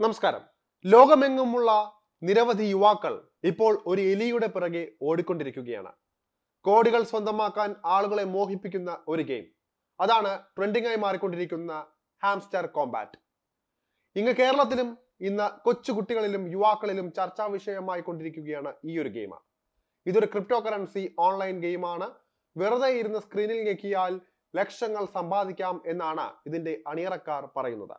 നമസ്കാരം. ലോകമെങ്ങുമുള്ള നിരവധി യുവാക്കൾ ഇപ്പോൾ ഒരു എലിയുടെ പിറകെ ഓടിക്കൊണ്ടിരിക്കുകയാണ്. കോടികൾ സ്വന്തമാക്കാൻ ആളുകളെ മോഹിപ്പിക്കുന്ന ഒരു ഗെയിം. അതാണ് ട്രെൻഡിംഗ് ആയി മാറിക്കൊണ്ടിരിക്കുന്ന ഹാംസ്റ്റർ കോമ്പാറ്റ് ഇങ്ങ് കേരളത്തിലും ഇന്ന് കൊച്ചു കുട്ടികളിലും യുവാക്കളിലും ചർച്ചാ വിഷയമായി കൊണ്ടിരിക്കുകയാണ് ഈ ഒരു ഗെയിം ഇതൊരു ക്രിപ്റ്റോ കറൻസി ഓൺലൈൻ ഗെയിമാണ്. വെറുതെ ഇരുന്ന് സ്ക്രീനിൽ ഞെക്കിയാൽ ലക്ഷങ്ങൾ സമ്പാദിക്കാം എന്നാണ് ഇതിന്റെ അണിയറക്കാർ പറയുന്നത്.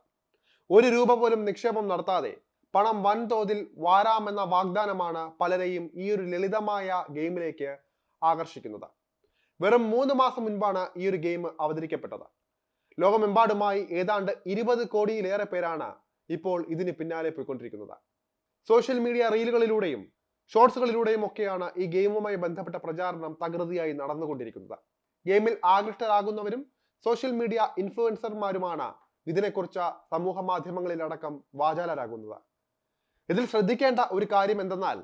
ഒരു രൂപ പോലും നിക്ഷേപം നടത്താതെ പണം വൻതോതിൽ വാരാമെന്ന വാഗ്ദാനമാണ് പലരെയും ഈ ഒരു ലളിതമായ ഗെയിമിലേക്ക് ആകർഷിക്കുന്നത്. വെറും മൂന്ന് മാസം മുൻപാണ് ഈ ഒരു ഗെയിം അവതരിക്കപ്പെട്ടത്. ലോകമെമ്പാടുമായി ഏതാണ്ട് ഇരുപത് കോടിയിലേറെ പേരാണ് ഇപ്പോൾ ഇതിന് പിന്നാലെ പോയിക്കൊണ്ടിരിക്കുന്നത്. സോഷ്യൽ മീഡിയ റീലുകളിലൂടെയും ഷോർട്സുകളിലൂടെയും ഒക്കെയാണ് ഈ ഗെയിമുമായി ബന്ധപ്പെട്ട പ്രചാരണം തകൃതിയായി നടന്നുകൊണ്ടിരിക്കുന്നത്. ഗെയിമിൽ ആകൃഷ്ടരാകുന്നവരും സോഷ്യൽ മീഡിയ ഇൻഫ്ലുവൻസർമാരുമാണ് ഇതിനെക്കുറിച്ച് സമൂഹ മാധ്യമങ്ങളിലടക്കം വാചാലരാകുന്നത്. ഇതിൽ ശ്രദ്ധിക്കേണ്ട ഒരു കാര്യം എന്തെന്നാൽ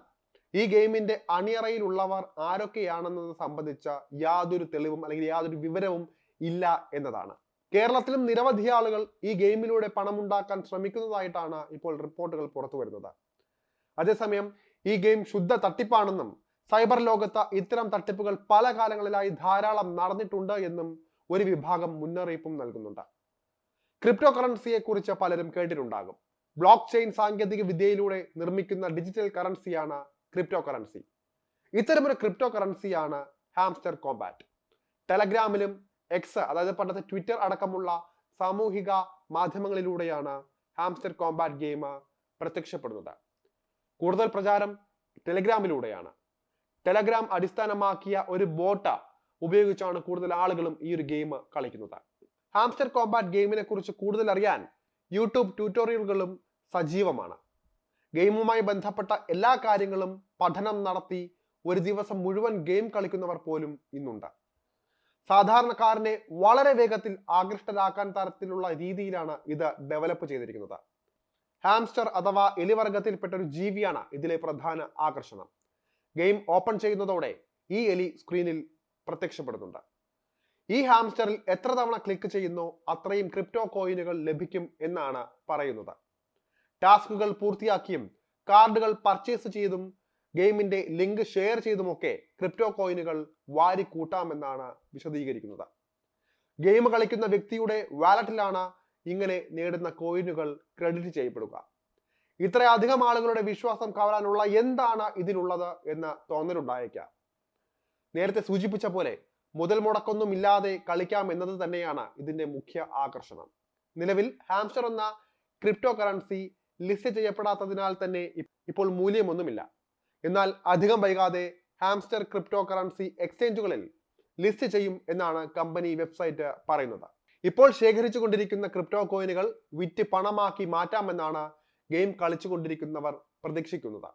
ഈ ഗെയിമിന്റെ അണിയറയിലുള്ളവർ ആരൊക്കെയാണെന്നത് സംബന്ധിച്ച യാതൊരു തെളിവും അല്ലെങ്കിൽ യാതൊരു വിവരവും ഇല്ല എന്നതാണ്. കേരളത്തിലും നിരവധി ആളുകൾ ഈ ഗെയിമിലൂടെ പണമുണ്ടാക്കാൻ ശ്രമിക്കുന്നതായിട്ടാണ് ഇപ്പോൾ റിപ്പോർട്ടുകൾ പുറത്തു വരുന്നത്. അതേസമയം ഈ ഗെയിം ശുദ്ധ തട്ടിപ്പാണെന്നും സൈബർ ലോകത്ത് ഇത്തരം തട്ടിപ്പുകൾ പല കാലങ്ങളിലായി ധാരാളം നടന്നിട്ടുണ്ട് എന്നും ഒരു വിഭാഗം മുന്നറിയിപ്പും നൽകുന്നുണ്ട്. ക്രിപ്റ്റോ കറൻസിയെ കുറിച്ച് പലരും കേട്ടിട്ടുണ്ടാകും. ബ്ലോക്ക് ചെയിൻ സാങ്കേതിക വിദ്യയിലൂടെ നിർമ്മിക്കുന്ന ഡിജിറ്റൽ കറൻസിയാണ് ക്രിപ്റ്റോ കറൻസി ഇത്തരമൊരു ക്രിപ്റ്റോ കറൻസിയാണ് ഹാംസ്റ്റർ കോമ്പാറ്റ് ടെലഗ്രാമിലും എക്സ് അതായത് പണ്ടത്തെ ട്വിറ്റർ അടക്കമുള്ള സാമൂഹിക മാധ്യമങ്ങളിലൂടെയാണ് ഹാംസ്റ്റർ കോമ്പാറ്റ് ഗെയിം പ്രത്യക്ഷപ്പെടുന്നത്. കൂടുതൽ പ്രചാരം ടെലഗ്രാമിലൂടെയാണ്. ടെലഗ്രാം അടിസ്ഥാനമാക്കിയ ഒരു ബോട്ട ഉപയോഗിച്ചാണ് കൂടുതൽ ആളുകളും ഈ ഒരു ഗെയിം കളിക്കുന്നത്. ഹാംസ്റ്റർ കോമ്പാറ്റ് ഗെയിമിനെ കുറിച്ച് കൂടുതൽ അറിയാൻ യൂട്യൂബ് ട്യൂട്ടോറിയലുകളും സജീവമാണ്. ഗെയിമുമായി ബന്ധപ്പെട്ട എല്ലാ കാര്യങ്ങളും പഠനം നടത്തി ഒരു ദിവസം മുഴുവൻ ഗെയിം കളിക്കുന്നവർ പോലും ഇന്നുണ്ട്. സാധാരണക്കാരനെ വളരെ വേഗത്തിൽ ആകൃഷ്ടരാക്കാൻ തരത്തിലുള്ള രീതിയിലാണ് ഇത് ഡെവലപ്പ് ചെയ്തിരിക്കുന്നത്. ഹാംസ്റ്റർ അഥവാ എലിവർഗത്തിൽപ്പെട്ട ഒരു ജീവിയാണ് ഇതിലെ പ്രധാന ആകർഷണം. ഗെയിം ഓപ്പൺ ചെയ്യുന്നതോടെ ഈ എലി സ്ക്രീനിൽ പ്രത്യക്ഷപ്പെടുന്നുണ്ട്. ഈ ഹാംസ്റ്ററിൽ എത്ര തവണ ക്ലിക്ക് ചെയ്യുന്നോ അത്രയും ക്രിപ്റ്റോ കോയിനുകൾ ലഭിക്കും എന്നാണ് പറയുന്നത്. ടാസ്കുകൾ പൂർത്തിയാക്കിയും കാർഡുകൾ പർച്ചേസ് ചെയ്തും ഗെയിമിന്റെ ലിങ്ക് ഷെയർ ചെയ്തുമൊക്കെ ക്രിപ്റ്റോ കോയിനുകൾ വാരി കൂട്ടാമെന്നാണ് വിശദീകരിക്കുന്നത്. ഗെയിം കളിക്കുന്ന വ്യക്തിയുടെ വാലറ്റിലാണ് ഇങ്ങനെ നേടുന്ന കോയിനുകൾ ക്രെഡിറ്റ് ചെയ്യപ്പെടുക. ഇത്രയധികം ആളുകളുടെ വിശ്വാസം കവരാനുള്ള എന്താണ് ഇതിനുള്ളത് എന്ന തോന്നലുണ്ടായേക്കാം. നേരത്തെ സൂചിപ്പിച്ച പോലെ മുതൽ മുടക്കൊന്നുമില്ലാതെ കളിക്കാം എന്നത് തന്നെയാണ് ഇതിന്റെ മുഖ്യ ആകർഷണം. നിലവിൽ ഹാംസ്റ്റർ എന്ന ക്രിപ്റ്റോ കറൻസി ലിസ്റ്റ് ചെയ്യപ്പെടാത്തതിനാൽ തന്നെ ഇപ്പോൾ മൂല്യമൊന്നുമില്ല. എന്നാൽ അധികം വൈകാതെ ഹാംസ്റ്റർ ക്രിപ്റ്റോ കറൻസി എക്സ്ചേഞ്ചുകളിൽ ലിസ്റ്റ് ചെയ്യും എന്നാണ് കമ്പനി വെബ്സൈറ്റ് പറയുന്നത്. ഇപ്പോൾ ശേഖരിച്ചു കൊണ്ടിരിക്കുന്ന ക്രിപ്റ്റോ കോയിനുകൾ വിറ്റ് പണമാക്കി മാറ്റാമെന്നാണ് ഗെയിം കളിച്ചുകൊണ്ടിരിക്കുന്നവർ പ്രതീക്ഷിക്കുന്നത്.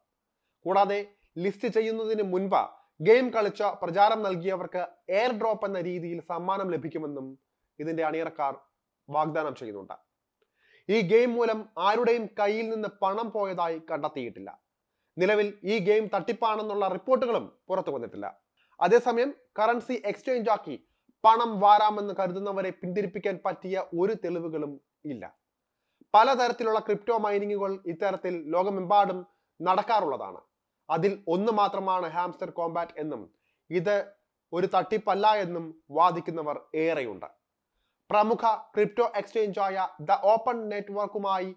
കൂടാതെ ലിസ്റ്റ് ചെയ്യുന്നതിന് മുൻപ് ഗെയിം കളിച്ച പ്രചാരം നൽകിയവർക്ക് എയർ ഡ്രോപ്പ് എന്ന രീതിയിൽ സമ്മാനം ലഭിക്കുമെന്നും ഇതിന്റെ അണിയറക്കാർ വാഗ്ദാനം ചെയ്യുന്നുണ്ട്. ഈ ഗെയിം മൂലം ആരുടെയും കയ്യിൽ നിന്ന് പണം പോയതായി കണ്ടെത്തിയിട്ടില്ല. നിലവിൽ ഈ ഗെയിം തട്ടിപ്പാണെന്നുള്ള റിപ്പോർട്ടുകളും പുറത്തു വന്നിട്ടില്ല. അതേസമയം കറൻസി എക്സ്ചേഞ്ച് ആക്കി പണം വാരാമെന്ന് കരുതുന്നവരെ പിന്തിരിപ്പിക്കാൻ പറ്റിയ ഒരു തെളിവുകളും ഇല്ല. പലതരത്തിലുള്ള ക്രിപ്റ്റോ മൈനിങ്ങുകൾ ഇത്തരത്തിൽ ലോകമെമ്പാടും നടക്കാറുള്ളതാണ്. അതിൽ ഒന്ന് മാത്രമാണ് ഹാംസ്റ്റർ കോമ്പാറ്റ് എന്നും ഇത് ഒരു തട്ടിപ്പല്ല എന്നും വാദിക്കുന്നവർ ഏറെയുണ്ട്. പ്രമുഖ ക്രിപ്റ്റോ എക്സ്ചേഞ്ചായ ദ ഓപ്പൺ നെറ്റ്വർക്കുമായി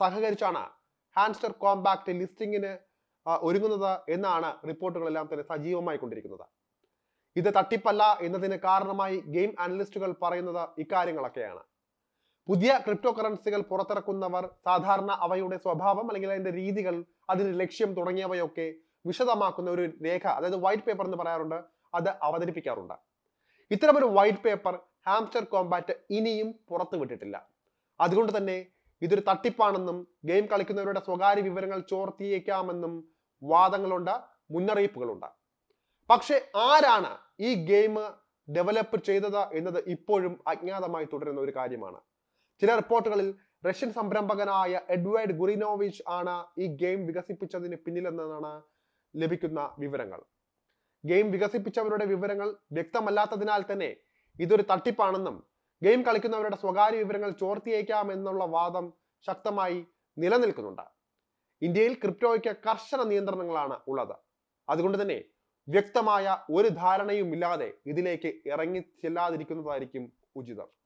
സഹകരിച്ചാണ് ഹാംസ്റ്റർ കോമ്പാക്ട് ലിസ്റ്റിംഗിന് ഒരുങ്ങുന്നത് എന്നാണ് റിപ്പോർട്ടുകളെല്ലാം തന്നെ സജീവമായി കൊണ്ടിരിക്കുന്നത്. ഇത് തട്ടിപ്പല്ല എന്നതിന് കാരണമായി ഗെയിം അനലിസ്റ്റുകൾ പറയുന്നത് ഇക്കാര്യങ്ങളൊക്കെയാണ്. പുതിയ ക്രിപ്റ്റോ കറൻസികൾ പുറത്തിറക്കുന്നവർ സാധാരണ അവയുടെ സ്വഭാവം അല്ലെങ്കിൽ അതിന്റെ രീതികൾ അതിന്റെ ലക്ഷ്യം തുടങ്ങിയവയൊക്കെ വിശദമാക്കുന്ന ഒരു രേഖ അതായത് വൈറ്റ് പേപ്പർ എന്ന് പറയാറുണ്ട് അത് അവതരിപ്പിക്കാറുണ്ട്. ഇത്തരമൊരു വൈറ്റ് പേപ്പർ ഹാംസ്റ്റർ കോമ്പാറ്റ് ഇനിയും പുറത്തു വിട്ടിട്ടില്ല. അതുകൊണ്ട് തന്നെ ഇതൊരു തട്ടിപ്പാണെന്നും ഗെയിം കളിക്കുന്നവരുടെ സ്വകാര്യ വിവരങ്ങൾ ചോർത്തിയേക്കാമെന്നും വാദങ്ങളുണ്ട് മുന്നറിയിപ്പുകളുണ്ട്. പക്ഷെ ആരാണ് ഈ ഗെയിം ഡെവലപ്പ് ചെയ്തത് എന്നത് ഇപ്പോഴും അജ്ഞാതമായി തുടരുന്ന ഒരു കാര്യമാണ്. ചില റിപ്പോർട്ടുകളിൽ റഷ്യൻ സംരംഭകനായ എഡ്വേർഡ് ഗുറിനോവിച്ച് ആണ് ഈ ഗെയിം വികസിപ്പിച്ചതിന് പിന്നിലെന്നാണ് ലഭിക്കുന്ന വിവരങ്ങൾ. ഗെയിം വികസിപ്പിച്ചവരുടെ വിവരങ്ങൾ വ്യക്തമല്ലാത്തതിനാൽ തന്നെ ഇതൊരു തട്ടിപ്പാണെന്നും ഗെയിം കളിക്കുന്നവരുടെ സ്വകാര്യ വിവരങ്ങൾ ചോർത്തിയേക്കാം എന്നുള്ള വാദം ശക്തമായി നിലനിൽക്കുന്നുണ്ട്. ഇന്ത്യയിൽ ക്രിപ്റ്റോയ്ക്ക് കർശന നിയന്ത്രണങ്ങളാണ് ഉള്ളത്. അതുകൊണ്ട് തന്നെ വ്യക്തമായ ഒരു ധാരണയും ഇല്ലാതെ ഇതിലേക്ക് ഇറങ്ങി ചെല്ലാതിരിക്കുന്നതായിരിക്കും ഉചിതം.